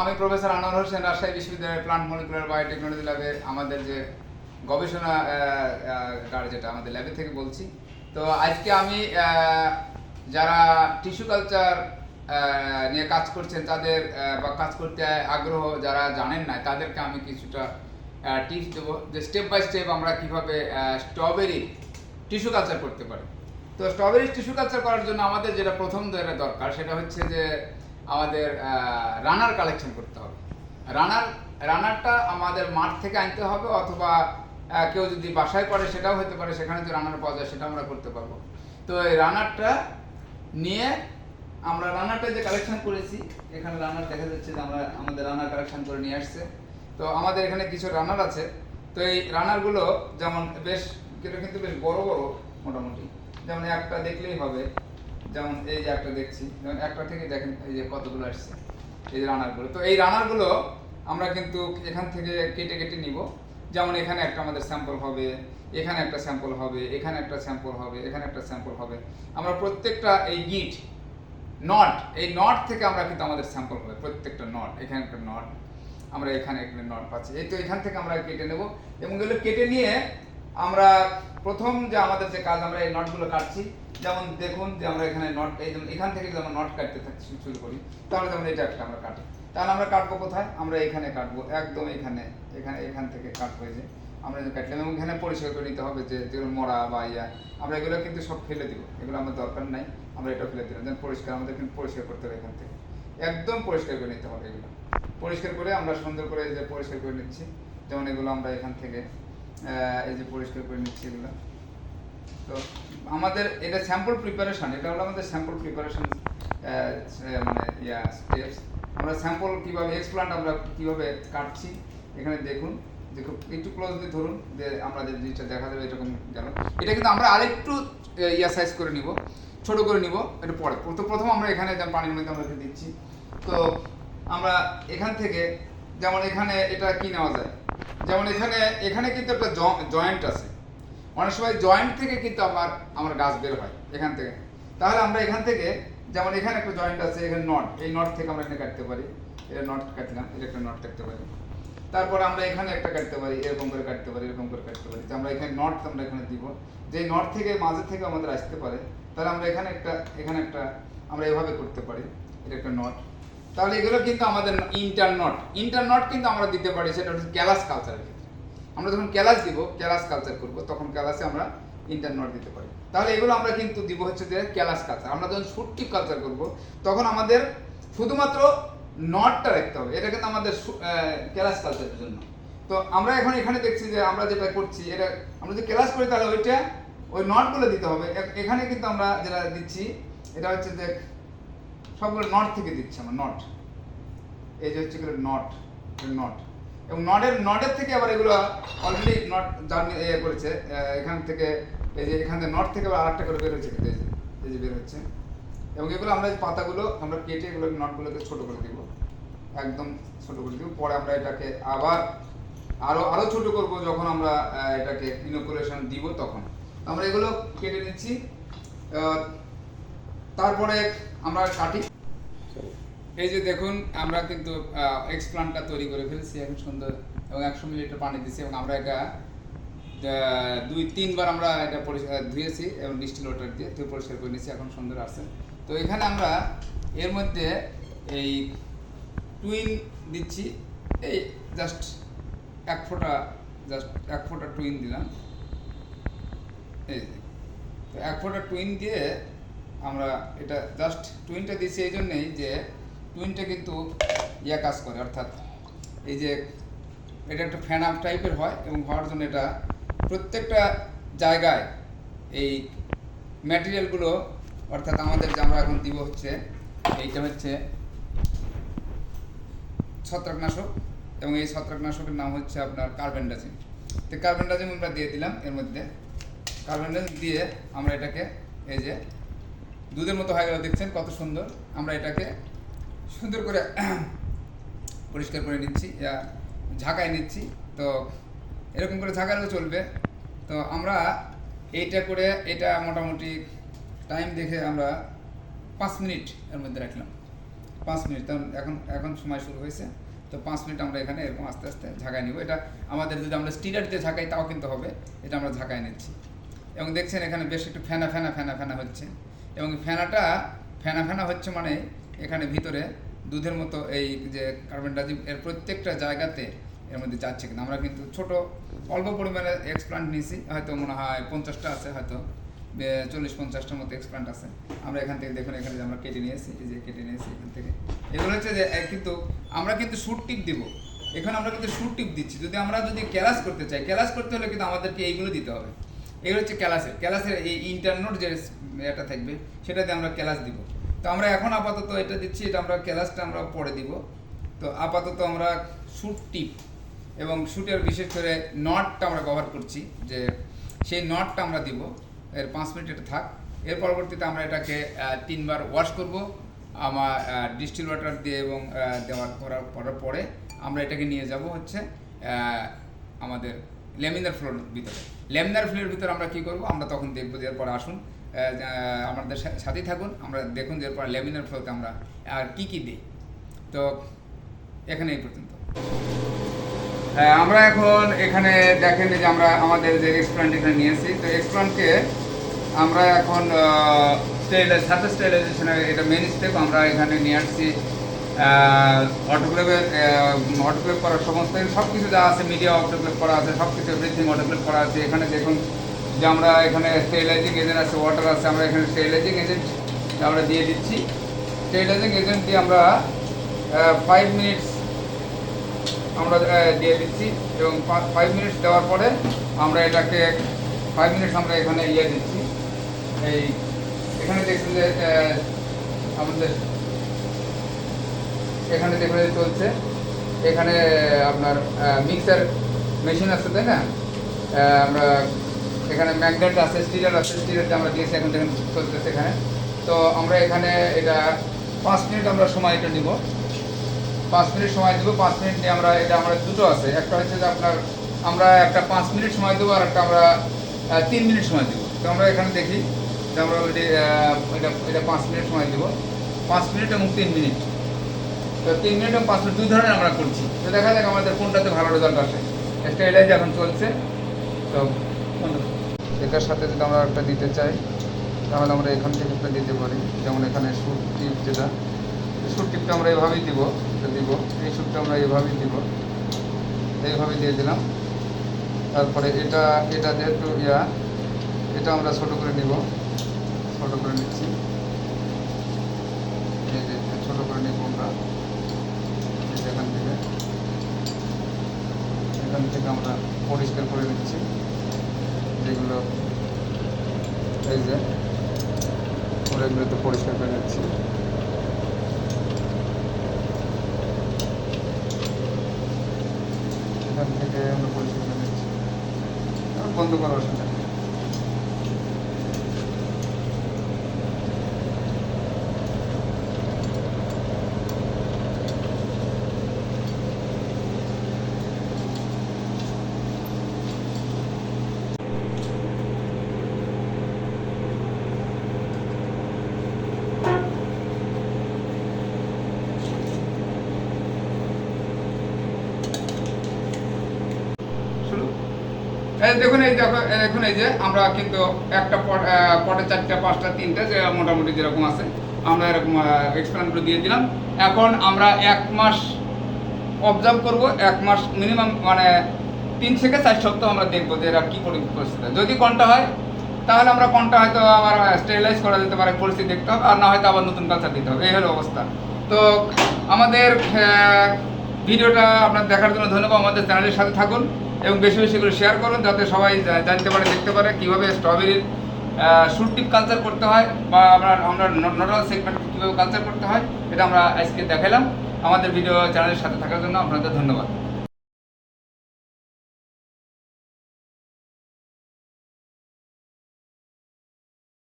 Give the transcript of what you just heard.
আমি প্রফেসর আনোয়ার হোসেন, রাজশাহী বিশ্ববিদ্যালয়ের plant molecular biotechnology ল্যাবের আমাদের যে গবেষণা যেটা আমাদের ল্যাবে থেকে বলছি। তো আজকে আমি যারা টিস্যু কালচার নিয়ে কাজ করছেন, তাদের বা কাজ করতে আগ্রহ যারা জানেন না, তাদেরকে আমি কিছুটা টিপস দেবো যে স্টেপ বাই স্টেপ আমরা কীভাবে স্ট্রবেরি টিস্যু কালচার করতে পারি। তো স্ট্রবেরি টিস্যু কালচার করার জন্য আমাদের যেটা প্রথম দরকার, সেটা হচ্ছে যে আমাদের রানার কালেকশন করতে হবে। রানার, রানারটা আমাদের মাঠ থেকে আনতে হবে অথবা কেউ যদি বাসায় করে সেটাও হতে পারে, সেখানে যে রানার পাওয়া যায়, সেটা আমরা করতে পারব। তো এই রানারটা নিয়ে আমরা রানারটা যে কালেকশন করেছি, এখানে রানার দেখা যাচ্ছে যে আমরা আমাদের রানার কালেকশন করে নিয়ে আসছে। তো আমাদের এখানে কিছু রানার আছে। তো এই রানারগুলো যেমন বেশ কিন্তু বেশ বড় বড় মোটামুটি। যেমন একটা দেখলেই হবে। যেমন এই যে একটা দেখছি, যেমন একটা থেকে দেখেন এই যে কতগুলো আসছে, এই যে রানারগুলো তো এই রানারগুলো আমরা কিন্তু এখান থেকে কেটে কেটে নিব। যেমন এখানে একটা আমাদের স্যাম্পল হবে, এখানে একটা স্যাম্পল হবে, এখানে একটা স্যাম্পল হবে, এখানে একটা স্যাম্পল হবে। আমরা প্রত্যেকটা এই গিট নট এই নট থেকে আমরা কিন্তু আমাদের স্যাম্পল হবে, প্রত্যেকটা নট এখানে একটা নট আমরা এখানে একটা নট পাচ্ছি। এই তো এখান থেকে আমরা কেটে নেব। এবং এগুলো কেটে নিয়ে আমরা প্রথম যে আমাদের যে কাজ, আমরা এই নটগুলো কাটছি। যেমন দেখুন যে আমরা এখানে নট এই যেমন এখান থেকে যদি আমরা নট কাটতে থাকছি শুরু করি, তাহলে যেমন এটা একটা আমরা কাটি। তাহলে আমরা কাটবো কোথায়? আমরা এখানে কাটবো, একদম এখানে এখানে, এখান থেকে কাটবো যে আমরা যে কাটলাম, এবং এখানে পরিষ্কার করে নিতে হবে যে যেগুলো মরা বা ইয়া, আমরা এগুলো কিন্তু সব ফেলে দিব। এগুলো আমার দরকার নাই, আমরা এটা ফেলে দিলাম। যেন পরিষ্কার, আমাদের কিন্তু পরিষ্কার করতে হবে এখান থেকে। একদম পরিষ্কার করে নিতে হবে এগুলো। পরিষ্কার করে আমরা সুন্দর করে যে পরিষ্কার করে নিচ্ছি। যেমন এগুলো আমরা এখান থেকে এই যে পরিষ্কার করে নিচ্ছি এগুলো। তো আমাদের এটা স্যাম্পল প্রিপারেশন এটা হলো আমাদের স্যাম্পল প্রিপারেশন মানে ইয়া স্টেপস আমরা স্যাম্পল কীভাবে এক্সপ্লান্ট আমরা কীভাবে কাটছি, এখানে দেখুন। দেখুন একটু ক্লোজলি ধরুন, যে আমরা যে জিনিসটা দেখা যাবে এরকম গেল। এটা কিন্তু আমরা আরেকটু ইয়া সাইজ করে নিব, ছোট করে নিব, এটা পরে। তো প্রথম আমরা এখানে পানির মধ্যে আমরা দিচ্ছি। তো আমরা এখান থেকে, যেমন এখানে এটা কি নেওয়া যায়? যেমন এখানে এখানে কিন্তু একটা জয়েন্ট আছে। অনেক সময় জয়েন্ট থেকে কিন্তু আমার আমার গাছ বের হয় এখান থেকে। তাহলে আমরা এখান থেকে, যেমন এখানে একটা জয়েন্ট আছে, এখানে নট এই নট থেকে আমরা এখানে কাটতে পারি। এটা নট কাটলাম, এটা একটা নট কাটতে পারি। তারপর আমরা এখানে একটা কাটতে পারি, এরকম করে কাটতে পারি, এরকম করে কাটতে পারি। আমরা এখানে নট আমরা এখানে দিব। যে নট থেকে মাঝে থেকে আমাদের আসতে পারে, তাহলে আমরা এখানে একটা এখানে একটা, আমরা এভাবে করতে পারি। এটা একটা নট তাহলে এগুলো কিন্তু আমাদের ইন্টার নট ইন্টার নট কিন্তু আমরা দিতে পারি, সেটা হচ্ছে ক্যালাস কালচারের ক্ষেত্রে। আমরা যখন ক্যালাস দিব ক্যালাস কালচার করব, তখন ক্যালাসে আমরা ইন্টার নট দিতে পারি। তাহলে এগুলো আমরা কিন্তু দিব হচ্ছে যে ক্যালাস কালচার আমরা যখন সুট্টি কালচার করব, তখন আমাদের শুধুমাত্র নটটা রাখতে হবে। এটা কিন্তু আমাদের ক্যালাস কালচারের জন্য। তো আমরা এখন এখানে দেখছি যে আমরা যেটা করছি, এটা আমরা যদি ক্লাস করি, তাহলে ওইটা ওই নটগুলো দিতে হবে। এখানে কিন্তু আমরা যেটা দিচ্ছি, এটা হচ্ছে যে সবগুলো নট থেকে দিচ্ছে আমার নট এই যে হচ্ছে নট নট এবং নটের নটের থেকে আবার এগুলো অলরেডি নট জার্নি ইয়ে করেছে এখান থেকে, এই যে এখান থেকে নট থেকে আবার আরেকটা করে বের হচ্ছে এই যে বের হচ্ছে। এবং এগুলো আমরা এই পাতাগুলো, আমরা কেটে এগুলো নটগুলোকে ছোট করে দিব, একদম ছোট করে দিব। পরে আমরা এটাকে আবার আরও আরও ছোট করব যখন আমরা এটাকে ইনোকুলেশন দিব তখন। আমরা এগুলো কেটে নিচ্ছি তারপরে আমরা কাটি এই যে দেখুন আমরা কিন্তু এক্সপ্লান্টটা তৈরি করে ফেলছি এখন সুন্দর এবং একশো মিলিলিটার পানি দিচ্ছি এবং আমরা এটা দুই তিনবার আমরা এটা পরিষ্কার ধুয়েছি এবং ডিস্টিল ওয়াটার দিয়ে ধুয়ে পরিষ্কার করে নিয়েছি এখন সুন্দর আছে তো এখানে আমরা এর মধ্যে এই টুইন দিচ্ছি এই জাস্ট এক ফোঁটা জাস্ট এক ফোঁটা টুইন দিলাম। এই তো এক ফোঁটা টুইন দিয়ে আমরা এটা জাস্ট টুইনটা দিয়েছি এই জন্যেই যে টুইনটা কিন্তু ইয়া কাজ করে, অর্থাৎ এই যে এটা একটা ফ্যান আপ টাইপের হয় এবং হওয়ার জন্য এটা প্রত্যেকটা জায়গায় এই ম্যাটেরিয়ালগুলো অর্থাৎ আমাদের যে আমরা এখন দিব হচ্ছে, এইটা হচ্ছে ছত্রাকনাশক এবং এই ছত্রাকনাশকের নাম হচ্ছে আপনার কার্বেন্ডাজিম তো কার্বেন্ডাজিম আমরা দিয়ে দিলাম, এর মধ্যে। কার্বেন্ডাজিম দিয়ে আমরা এটাকে এই যে দুধের মতো হয়ে গেল দেখছেন কত সুন্দর। আমরা এটাকে সুন্দর করে পরিষ্কার করে নিচ্ছি ইয়া, ঝাঁকায় নিচ্ছি। তো এরকম করে ঝাঁকালেও চলবে। তো আমরা এইটা করে এটা মোটামুটি টাইম দেখে আমরা পাঁচ মিনিট এর মধ্যে রাখলাম। পাঁচ মিনিট কারণ এখন এখন সময় শুরু হয়েছে। তো পাঁচ মিনিট আমরা এখানে এরকম আস্তে আস্তে ঝাঁকায় নিব। এটা আমাদের যদি আমরা স্টিরার দিয়ে ঝাঁকাই তাও কিন্তু হবে। এটা আমরা ঝাঁকায় নিচ্ছি। এবং দেখছেন এখানে বেশ একটু ফেনা ফেনা ফেনা ফেনা হচ্ছে। এবং ফেনাটা, ফেনা ফেনা হচ্ছে মানে এখানে ভিতরে দুধের মতো এই যে কার্বন ডাইজিম এর প্রত্যেকটা জায়গাতে এর মধ্যে যাচ্ছে কিনা। আমরা কিন্তু ছোট, অল্প পরিমাণে এক্সপ্লান্ট নিয়েছি হয়তো মনে হয় পঞ্চাশটা আছে, হয়তো চল্লিশ, পঞ্চাশটার মতো এক্সপ্লান্ট আছে। আমরা এখান থেকে দেখুন, এখানে যে আমরা কেটে নিয়েছি, এই যে কেটে নিয়েছি এখান থেকে। এগুলো হচ্ছে যে কিন্তু আমরা কিন্তু শুট টিপ দিব। এখানে আমরা কিন্তু শুট টিপ দিচ্ছি। যদি আমরা যদি ক্যালাস করতে চাই ক্যালাস করতে হলে কিন্তু আমাদেরকে এইগুলো দিতে হবে। এগুলো হচ্ছে ক্যালাসের। ক্যালাসের এই ইন্টারনোট যে এটা থাকবে, সেটাতে আমরা ক্যালাস দিব। তো আমরা এখন আপাতত এটা দিচ্ছি, এটা আমরা ক্যালাসটা আমরা পরে দিব। তো আপাতত আমরা শুট টিপ এবং শুটের বিশেষ করে নটটা আমরা কভার করছি, যে সেই নটটা আমরা দিব। এর পাঁচ মিনিট এটা থাক। এর পরবর্তীতে আমরা এটাকে তিনবার ওয়াশ করব। আমার ডিস্টিল ওয়াটার দিয়ে এবং দেওয়ার করার পরে আমরা এটাকে নিয়ে যাব হচ্ছে আমাদের লেমিনার ফ্লোর ভিতরে। লেমিনার ফ্লোর ভিতরে আমরা কি করব? আমরা তখন দেখব যে এরপর আসুন আমাদের সাথেই থাকুন আমরা দেখুন যে এরপর লেমিনার ফ্লোতে আমরা আর কি কি দিই। তো এখানে এই পর্যন্ত। হ্যাঁ, আমরা এখন এখানে দেখেন যে আমরা আমাদের যে এক্সপ্লান্ট এখানে নিয়েছি তো এক্সপ্লান্টকে আমরা এখন স্টেলাইজ সার্ফেস স্টেলাইজেশনের এটা মেন স্টেপ আমরা এখানে নিয়ে আসছি। অটোক্লেভের অটোক্লেভ করার সমস্ত সব কিছু যা আছে মিডিয়া অটোক্লেভ করা আছে সব কিছু এভরিথিং অটোক্লেভ করা আছে। এখানে দেখুন যে আমরা এখানে স্টেলাইজিং এজেন্ট আছে ওয়াটার আছে, আমরা এখানে স্টেলাইজিং এজেন্ট আমরা দিয়ে দিচ্ছি। স্টেলাইজিং এজেন্ট দিয়ে আমরা ফাইভ মিনিটস আমরা দিয়ে দিচ্ছি এবং ফাইভ মিনিটস দেওয়ার পরে আমরা এটাকে ফাইভ মিনিটস আমরা এখানে ইয়ে দিচ্ছি। এই, এখানে দেখছি যে আমাদের এখানে দেখুন চলছে। এখানে আপনার মিক্সার মেশিন আছে, তাই না? আমরা এখানে ম্যাগনেট আছে স্টিলার আছে স্টিলারটা আমরা দিয়েছি, এখন দেখেন চলতেছে এখানে। তো আমরা এখানে এটা পাঁচ মিনিট আমরা সময় এটা নিব। পাঁচ মিনিট সময় দেবো, পাঁচ মিনিট নিয়ে আমরা, এটা আমরা দুটো আছে। একটা হচ্ছে যে আপনার, আমরা একটা পাঁচ মিনিট সময় দেবো আর একটা আমরা তিন মিনিট সময় দেবো। তো আমরা এখানে দেখি যে আমরা এটা এটা পাঁচ মিনিট সময় দেবো। পাঁচ মিনিট এবং তিন মিনিট। তো তিন মিনিট এবং পাঁচ মিনিট দুই ধরনের আমরা করছি। তো দেখা যাক আমাদের কোনটাতে ভালো রেজাল্ট আসে। একটা এলাইজ এখন চলছে, তো এটার সাথে যদি আমরা একটা দিতে চাই, তাহলে আমরা এখান থেকে একটা দিতে পারি। যেমন এখানে সুট টিপ যেটা সুট টিপটা আমরা এভাবেই দিব, এটা দিব। এই সুটটা আমরা এভাবেই দিব। এইভাবে দিয়ে দিলাম। তারপরে এটা এটা যেহেতু ইয়া, এটা আমরা ছোট করে নিব। ছোট করে নিচ্ছি। ছোট করে নিব আমরা এই যে এখান থেকে এখান থেকে আমরা পরিষ্কার করে নিচ্ছি। যেগুলো এই যে আমরা তো পরিষ্কার করে নিচ্ছি। এখান থেকে আমরা পরিষ্কার করে নিচ্ছি। বন্ধ করার অসুবিধা নেই। শুরু এই দেখুন এই দেখো দেখুন এই যে আমরা কিন্তু একটা পট চারটা, পাঁচটা, তিনটা, যে মোটামুটি যেরকম আছে, আমরা এরকম এক্সপ্লেনগুলো দিয়ে দিলাম। এখন আমরা এক মাস অবজার্ভ করব, এক মাস মিনিমাম মানে তিন থেকে চার সপ্তাহ আমরা দেখব যে এরা কী পরিস্থিতি যদি কোনটা হয়, তাহলে আমরা কোনটা হয়তো আবার স্টেরিলাইজ করা যেতে পারে পরিস্থিতি দেখতে হবে, আর না হয়তো আবার নতুন কালচার দিতে হবে, এই হলো অবস্থা। তো আমাদের ভিডিওটা আপনার দেখার জন্য ধন্যবাদ, আমাদের চ্যানেলের সাথে থাকুন। এবং বেশি বেশি করে শেয়ার করুন যাতে সবাই জানতে পারে, দেখতে পারে কীভাবে স্ট্রবেরির শুট কালচার করতে হয় বা আমরা আমরা নটাল সেগমেন্ট কীভাবে কালচার করতে হয়, এটা আমরা আজকে দেখালাম। আমাদের ভিডিও চ্যানেলের সাথে থাকার জন্য আপনাদের ধন্যবাদ।